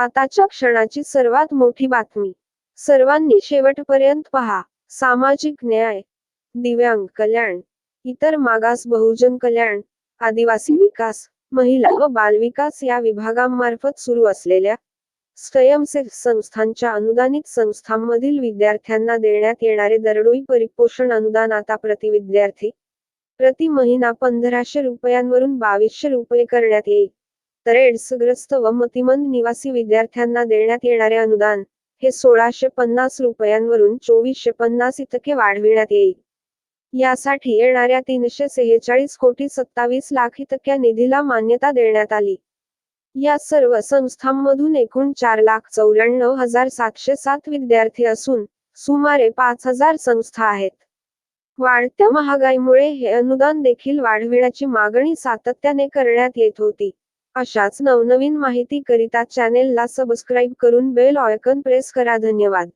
आताच्या क्षणाची सर्वात मोठी बातमी. सर्वांनी शेवटपर्यंत पहा. सामाजिक न्याय दिव्यांग कल्याण इतर मागास बहुजन कल्याण आदिवासी विकास महिला व बालविकास या विभागांमार्फत सुरू असलेल्या स्वयंसेवी संस्थांच्या अनुदानित संस्थांमधील विद्यार्थ्यांना देण्यात येणारे दरडोई परिपोषण अनुदान आता प्रति विद्यार्थी प्रति महिना पंधराशे रुपयांवरून बावीसशे रुपये करण्यात येईल. तर एड्सग्रस्त व मतिमंद निवासी विद्यार्थ्यांना देण्यात येणारे अनुदान हे सोळाशे पन्नास रुपयांवरून चोवीसशे पन्नास इतके वाढविण्यात येईल. यासाठी येणाऱ्या तीनशे सेहेचाळीस कोटी सत्तावीस लाख इतक्या निधीला मान्यता देण्यात आली. या सर्व संस्थांमधून एकूण चार लाख चौऱ्याण्णव हजार सातशे सात विद्यार्थी असून सुमारे पाच हजार संस्था आहेत. वाढत्या महागाईमुळे हे अनुदान देखील वाढविण्याची मागणी सातत्याने करण्यात येत होती. अशाच नवनवीन माहिती करिता चॅनेलला सबस्क्राईब करून बेल ऑयकन प्रेस करा. धन्यवाद.